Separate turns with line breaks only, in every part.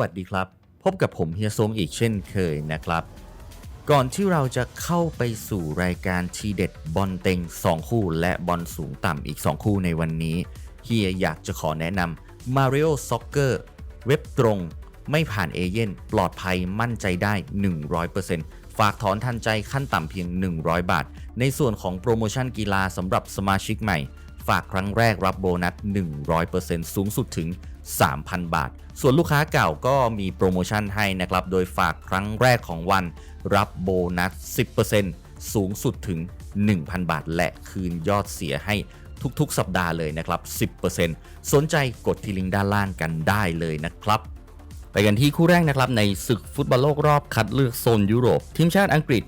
วัสดีครับ พบกับผมเฮียซงอีกเช่นเคยนะครับ ก่อนที่เราจะเข้าไปสู่รายการทีเด็ดบอลเต็ง 2 คู่ และบอลสูงต่ำอีก 2 คู่ในวันนี้เฮียอยากจะขอแนะนำ Mario Soccer เว็บตรง ไม่ผ่านเอเย่นปลอดภัยมั่นใจได้ 100%ฝากถอนทันใจขั้นต่ำเพียง 100 บาท ในส่วนของโปรโมชั่นกีฬาสำหรับสมาชิกใหม่ ฝากครั้งแรกรับโบนัส 100%สูงสุดถึง 3,000 บาท ส่วนลูกค้าเก่าก็มีโปรโมชั่นให้นะครับ โดยฝากครั้งแรกของวันรับโบนัส 10%สูงสุดถึง 1,000 บาท และคืนยอดเสียให้ทุกๆ สัปดาห์เลยนะครับ 10%สนใจกดที่ลิงก์ด้านล่างกันได้เลยนะครับ ไปกันที่คู่แรกนะครับ ในศึกฟุตบอลโลกรอบคัดเลือกโซนยุโรป ทีมชาติอังกฤษ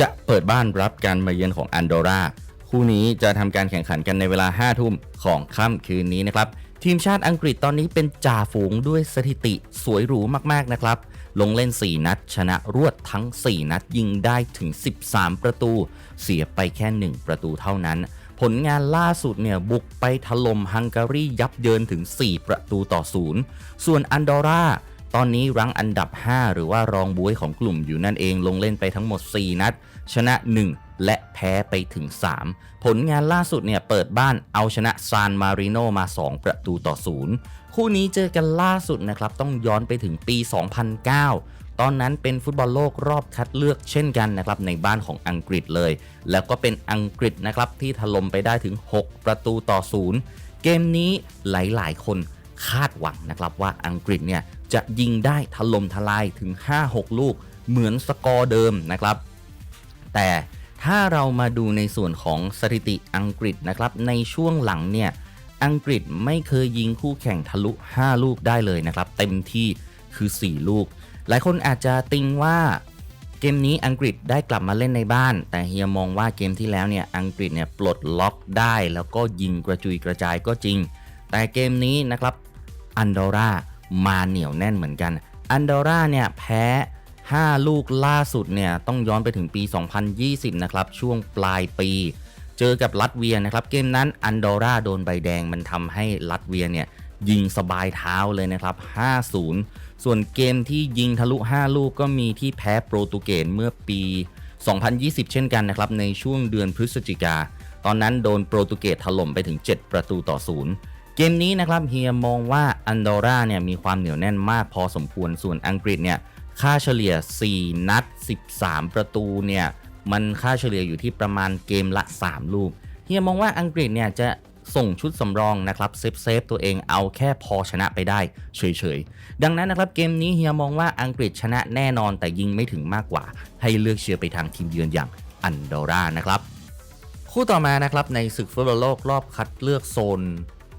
จะเปิดบ้านรับการมาเยือนของอันโดราคู่นี้จะทำการแข่งขันกันในเวลา 5 ทุ่มของค่ำคืนนี้นะครับ ทีมชาติอังกฤษตอนนี้เป็นจ่าฝูงด้วยสถิติสวยหรูมากๆนะครับ ลงเล่น 4 นัด ชนะรวดทั้ง 4 นัดยิงได้ถึง 13 ประตู เสียไปแค่ 1 ประตูเท่านั้น ผลงานล่าสุดเนี่ยบุกไปถล่มฮังการียับเยินถึง 4 ประตูต่อศูนย์ส่วนอันดอร่าตอนนี้รั้งอันดับ 5 หรือว่ารองบุ้ยของกลุ่มอยู่นั่นเองลงเล่นไปทั้งหมด 4 นัด ชนะ 1 และแพ้ไปถึง 3 ผลงานล่าสุดเนี่ยเปิดบ้านเอาชนะซานมาริโนมา 2 ประตูต่อ 0 คู่นี้เจอกันล่าสุดนะครับ ต้องย้อนไปถึงปี 2009 ตอนนั้นเป็นฟุตบอลโลกรอบคัดเลือกเช่นกันนะครับ ในบ้านของอังกฤษเลย แล้วก็เป็นอังกฤษนะครับ ที่ถล่มไปได้ถึง 6 ประตูต่อ 0 เกมนี้หลายๆ คนคาดหวังนะครับว่าอังกฤษเนี่ยจะยิงได้ถล่มทลายถึง 5-6 ลูกเหมือนสกอร์เดิมนะครับ แต่ ถ้าเรามาดูในส่วนของสถิติอังกฤษนะครับ ในช่วงหลังเนี่ย อังกฤษไม่เคยยิงคู่แข่งทะลุ 5 ลูกได้เลยนะครับ เต็มที่คือ 4 ลูก หลายคนอาจจะติงว่าเกมนี้อังกฤษได้กลับมาเล่นในบ้าน แต่เฮียมองว่าเกมที่แล้วเนี่ยอังกฤษเนี่ยปลดล็อกได้ แล้วก็ยิงกระจุยกระจายก็จริง แต่เกมนี้นะครับอันดอร่ามาเหนียวแน่นเหมือนกัน อันดอร่าเนี่ยแพ้ 5 ลูกล่าสุดเนี่ยต้องย้อนไปถึงปี 2020 นะครับช่วงปลายปี เจอกับลัตเวียนะครับเกมนั้นอันดอร่าโดนใบแดงมันทำให้ลัตเวียเนี่ยยิงสบายเท้าเลยนะครับ 5-0 ส่วนเกมที่ยิงทะลุ 5 ลูกก็มีที่แพ้โปรตุเกสเมื่อปี 2020 เช่นกันนะครับในช่วงเดือนพฤศจิกา ตอนนั้นโดนโปรตุเกสถล่มไปถึง 7 ประตูต่อศูนย์เกมนี้นะครับเฮียมองว่าอันดอร่าเนี่ยมีความเหนียวแน่นมากพอสมควรส่วนอังกฤษเนี่ย ค่าเฉลี่ย 4 นัด 13 ประตูเนี่ยมันค่าเฉลี่ยอยู่ที่ประมาณเกมละ 3 ลูกเฮียมองว่าอังกฤษเนี่ยจะส่งชุดสำรองนะครับเซฟเซฟตัวเองเอาแค่พอชนะไปได้เฉยๆ ดังนั้นนะครับเกมนี้เฮียมองว่าอังกฤษชนะแน่นอนแต่ยิงไม่ถึงมากกว่า ให้เลือกเชียร์ไปทางทีมเยือนอย่างอันดอร่านะครับ คู่ต่อมานะครับในศึกฟุตบอลโลกรอบคัดเลือกโซน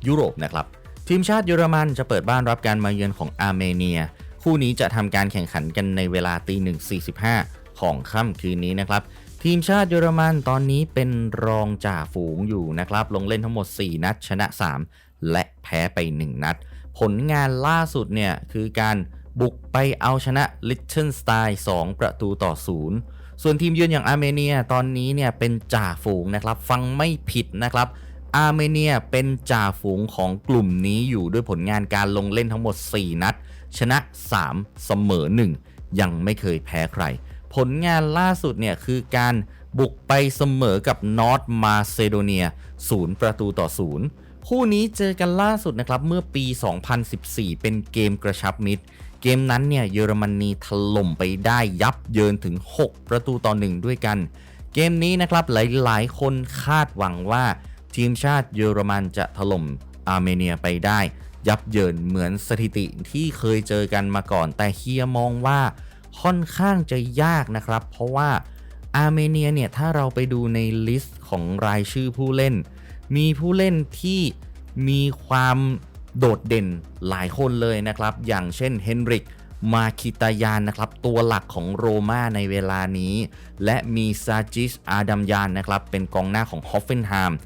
ยุโรปนะครับทีมชาติเยอรมันจะเปิดบ้านรับการมาเยือนของอาร์เมเนีย คู่นี้จะทำการแข่งขันกันในเวลาตีหนึ่งสี่สิบห้าของค่ำคืนนี้นะครับ ทีมชาติเยอรมันตอนนี้เป็นรองจ่าฝูงอยู่นะครับ ลงเล่นทั้งหมด 4 นัด ชนะ 3 และแพ้ไป 1 นัด ผลงานล่าสุดเนี่ยคือการบุกไปเอาชนะลิทเทนสไตน์2ประตูต่อ 0 ส่วนทีมเยือนอย่างอาร์เมเนียตอนนี้เนี่ยเป็นจ่าฝูงนะครับ ฟังไม่ผิดนะครับอาร์เมเนียเป็นจ่าฝูงของกลุ่มนี้อยู่ด้วยผลงานการลงเล่นทั้งหมด 4 นัด ชนะ 3 เสมอ 1 ยังไม่เคยแพ้ใคร ผลงานล่าสุดเนี่ยคือการบุกไปเสมอกับนอร์ทมาเซโดเนีย 0 ประตูต่อ 0 คู่นี้เจอกันล่าสุดนะครับ เมื่อปี 2014 เป็นเกมกระชับมิตร เกมนั้นเนี่ยเยอรมนีถล่มไปได้ยับเยินถึง 6 ประตูต่อ 1 ด้วยกัน เกมนี้นะครับหลายๆ คนคาดหวังว่าทีมชาติเยอรมันจะถล่มอาร์เมเนียไปได้ ยับเยินเหมือนสถิติที่เคยเจอกันมาก่อน แต่เฮียมองว่าค่อนข้างจะยากนะครับ เพราะว่าอาร์เมเนียเนี่ยถ้าเราไปดูในลิสต์ของรายชื่อผู้เล่น มีผู้เล่นที่มีความโดดเด่นหลายคนเลยนะครับ อย่างเช่นเฮนริกมาคิตายานนะครับ ตัวหลักของโรม่าในเวลานี้ และมีซาจิสอาดัมยานนะครับ เป็นกองหน้าของฮอฟเฟนไฮม์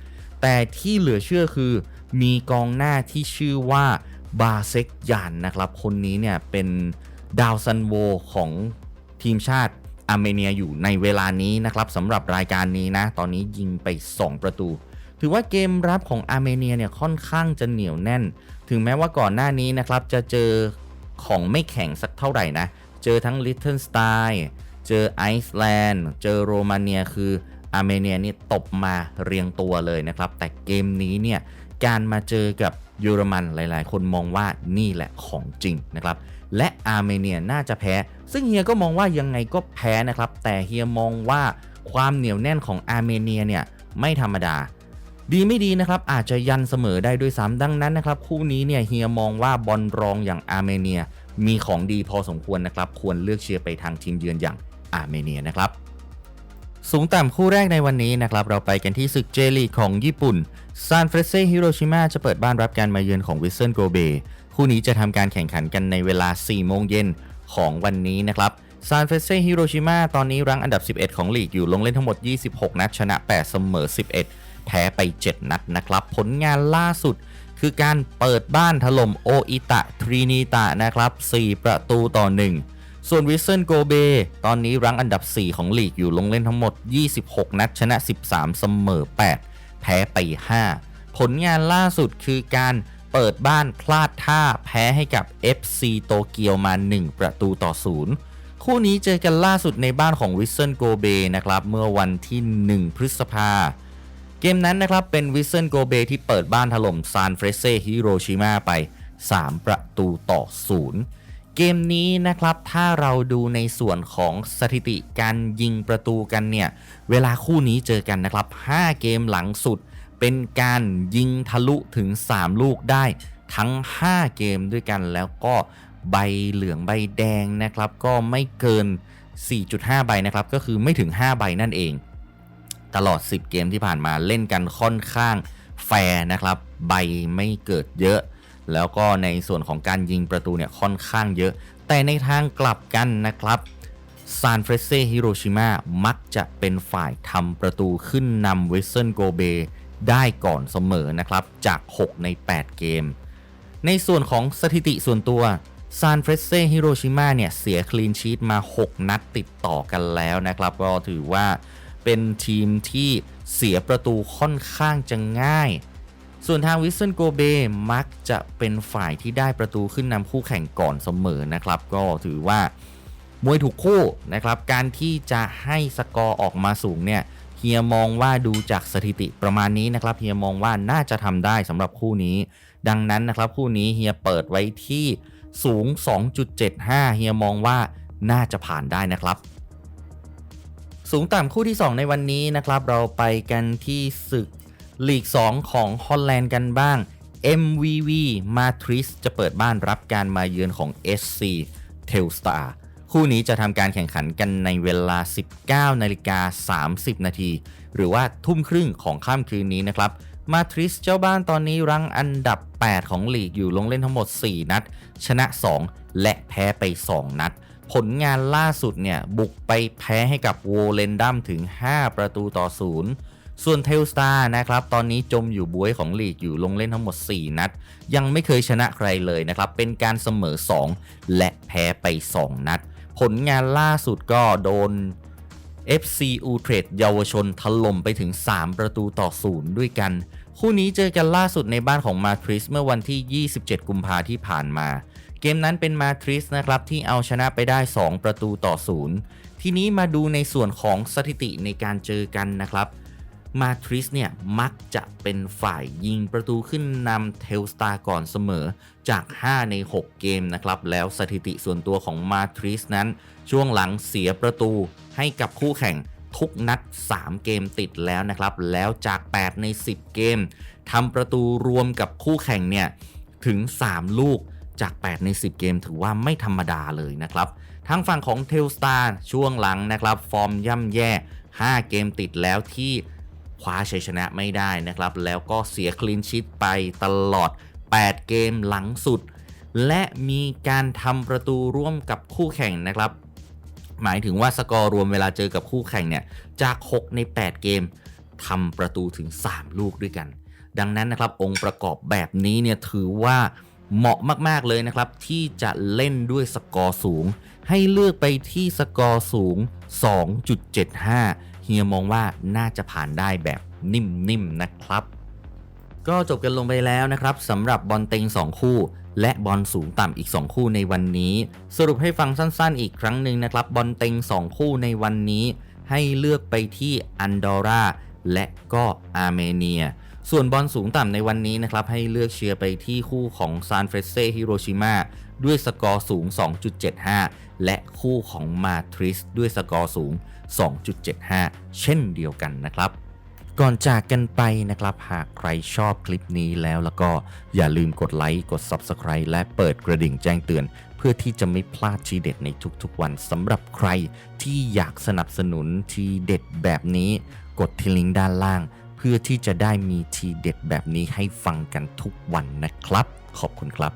แต่ที่เหลือเชื่อคือ มีกองหน้าที่ชื่อว่าบาเซกยานนะครับคนนี้เนี่ยเป็นดาวซันโวของทีมชาติอาร์เมเนียอยู่ในเวลานี้นะครับสำหรับรายการนี้นะ ตอนนี้ยิงไป 2 ประตู ถือว่าเกมรับของอาร์เมเนียเนี่ยค่อนข้างจะเหนียวแน่น ถึงแม้ว่าก่อนหน้านี้นะครับจะเจอของไม่แข็งสักเท่าไหร่นะ เจอทั้งลิทเทิลสไตน์เจอไอซ์แลนด์เจอโรมาเนียคืออาร์เมเนียนี่ตบมาเรียงตัวเลยนะครับ แต่เกมนี้เนี่ย การมาเจอกับเยอรมันหลาย ๆ คนมองว่านี่แหละของจริงนะครับ และอาร์เมเนียน่าจะแพ้ ซึ่งเฮียก็มองว่ายังไงก็แพ้นะครับ แต่เฮียมองว่าความเหนียวแน่นของอาร์เมเนียเนี่ยไม่ธรรมดา ดีไม่ดีนะครับ อาจจะยันเสมอได้ด้วยซ้ำดังนั้นนะครับ คู่นี้เนี่ยเฮียมองว่าบอลรองอย่างอาร์เมเนียมีของดีพอสมควรนะครับ ควรเลือกเชียร์ไปทางทีมเยือนอย่างอาร์เมเนียนะครับ สูงต่ำคู่แรกในวันนี้นะครับ เราไปกันที่ศึกเจลีของญี่ปุ่นซานเฟรเซ่ฮิโรชิมาจะเปิดบ้านรับการมาเยือนของวิสเซนโกเบคู่นี้จะทำการแข่งขันกันในเวลา 4 โมงเย็นของวันนี้นะครับซานเฟรเซ่ฮิโรชิมาตอนนี้รั้งอันดับ 11 ของลีกอยู่ลงเล่นทั้งหมด 26 นัด ชนะ 8 เสมอ 11 แพ้ไป 7 นัดนะครับ ผลงานล่าสุดคือการเปิดบ้านถล่มโออิตะทรีนิตะนะครับ 4 ประตูต่อ 1 ส่วนวิสเซนโกเบตอนนี้รั้งอันดับ 4 ของลีกอยู่ลงเล่นทั้งหมด 26 นัดชนะ 13 เสมอ 8 แพ้ไป 5 ผลงานล่าสุดคือการเปิดบ้านพลาดท่าแพ้ให้กับ FC โตเกียวมา 1 ประตูต่อ 0 คู่นี้เจอกันล่าสุดในบ้านของวิสเซนโกเบนะครับเมื่อวันที่ 1 พฤษภาเกมนั้นนะครับเป็นวิสเซนโกเบที่เปิดบ้านถล่มซานเฟรเซฮิโรชิมาไป 3 ประตูต่อ 0 เกมนี้นะครับถ้าเราดูในส่วนของสถิติการยิงประตูกันเนี่ย เวลาคู่นี้เจอกันนะครับ 5 เกมหลังสุด เป็นการยิงทะลุถึง 3 ลูกได้ทั้ง 5 เกมด้วยกันแล้วก็ใบเหลืองใบแดงนะครับ ก็ไม่เกิน 4.5 ใบนะครับ ก็คือไม่ถึง 5 ใบนั่นเอง ตลอด 10 เกมที่ผ่านมาเล่นกันค่อนข้างแฟร์นะครับ ใบไม่เกิดเยอะ แล้วก็ในส่วนของการยิงประตูเนี่ยค่อนข้างเยอะ แต่ในทางกลับกันนะครับซานเฟรเซฮิโรชิมามักจะเป็นฝ่ายทำประตูขึ้นนำเวสเซินโกเบได้ก่อนเสมอนะครับ จาก 6 ใน 8 เกม ในส่วนของสถิติส่วนตัวซานเฟรเซฮิโรชิมาเนี่ย เสียคลีนชีตมา 6 นัดติดต่อกันแล้วนะครับ ก็ถือว่าเป็นทีมที่เสียประตูค่อนข้างจะง่าย ส่วนทางวิสเซนโกเบมักจะเป็นฝ่ายที่ได้ประตูขึ้นนำคู่แข่งก่อนเสมอนะครับ ก็ถือว่ามวยถูกคู่นะครับ การที่จะให้สกอร์ออกมาสูงเนี่ยเฮียมองว่าดูจากสถิติประมาณนี้นะครับเฮียมองว่าน่าจะทำได้สำหรับคู่นี้ ดังนั้นนะครับคู่นี้เฮียเปิดไว้ที่สูง 2.75 เฮียมองว่าน่าจะผ่านได้นะครับ สูงต่ำคู่ที่ 2 ในวันนี้นะครับ เราไปกันที่ศึก ลีก 2 ของฮอลแลนด์กันบ้าง MVV Matrix จะเปิดบ้านรับการมาเยือนของ SC Telstar คู่นี้จะทำการแข่งขันกันในเวลา 19นาฬิกา30 นาที หรือว่าทุ่มครึ่งของค่ำคืนนี้นะครับ มาทริสเจ้าบ้านตอนนี้รั้งอันดับ 8 ของลีกอยู่ลงเล่นทั้งหมด 4 นัด ชนะ 2 และแพ้ไป 2 นัด ผลงานล่าสุดเนี่ย บุกไปแพ้ให้กับโวเลนดัมถึง 5 ประตูต่อ 0 ส่วนเทลสตาร์นะครับตอนนี้จมอยู่บวยของลีกอยู่ลงเล่นทั้งหมด 4 นัด ยังไม่เคยชนะใครเลยนะครับเป็นการเสมอ 2 และแพ้ไป 2 นัด ผลงานล่าสุดก็โดน FC u t r e c h เยาวชนถล่มไปถึง 3 ประตูต่อ0ด้วยกัน คู่นี้เจอกันล่าสุดในบ้านของมาทริสเมื่อวันที่ 27 กุมภาที่ผ่านมา เกมนั้นเป็นมาทริสนะครับที่เอาชนะไปได้ 2 ประตูต่อ0ทีนี้มาดูในส่วนของสถิติในการเจอกันนะครับ มาทริสเนี่ยมักจะเป็นฝ่ายยิงประตูขึ้นนำเทลสตาร์ก่อนเสมอจาก 5 ใน 6 เกมนะครับ แล้วสถิติส่วนตัวของมาทริสนั้น ช่วงหลังเสียประตูให้กับคู่แข่งทุกนัด 3 เกมติดแล้วนะครับ แล้วจาก 8 ใน 10 เกมทำประตูรวมกับคู่แข่งเนี่ยถึง 3 ลูกจาก 8 ใน 10 เกมถือว่าไม่ธรรมดาเลยนะครับ ทางฝั่งของเทลสตาร์ช่วงหลังนะครับ ฟอร์มย่ำแย่ 5 เกมติดแล้วที่ คว้าชัยชนะไม่ได้นะครับ แล้วก็เสียคลีนชิตไปตลอด 8 เกมหลังสุด และมีการทำประตูร่วมกับคู่แข่งนะครับ หมายถึงว่าสกอร์รวมเวลาเจอกับคู่แข่งเนี่ยจาก 6 ใน 8 เกมทำประตูถึง 3 ลูกด้วยกัน ดังนั้นนะครับองค์ประกอบแบบนี้เนี่ยถือว่าเหมาะมากๆเลยนะครับ ที่จะเล่นด้วยสกอร์สูง ให้เลือกไปที่สกอร์สูง 2.75 ฮียมองว่าน่าจะผ่านได้แบบนิ่มๆนะครับ ก็จบกันลงไปแล้วนะครับสำหรับบอลเต็ง 2 คู่ และบอลสูงต่ำอีก 2 คู่ในวันนี้ สรุปให้ฟังสั้นๆ อีกครั้งหนึ่งนะครับ บอลเต็ง 2 คู่ในวันนี้ ให้เลือกไปที่อันดอร่าและก็อาร์เมเนีย ส่วนบอลสูงต่ำในวันนี้นะครับให้เลือกเชียร์ไปที่คู่ของซานเฟรเซ่ฮิโรชิมาด้วยสกอร์สูง 2.75 และคู่ของมาทริสด้วยสกอร์สูง 2.75 เช่นเดียวกันนะครับก่อนจากกันไปนะครับ หากใครชอบคลิปนี้แล้วแล้วก็อย่าลืมกดไลค์ กด Subscribe และเปิดกระดิ่งแจ้งเตือน เพื่อที่จะไม่พลาดทีเด็ดในทุกๆวันสำหรับใครที่อยากสนับสนุนทีเด็ดแบบนี้ กดที่ลิงก์ด้านล่าง เพื่อที่จะได้มีทีเด็ดแบบนี้ให้ฟังกันทุกวันนะครับ ขอบคุณครับ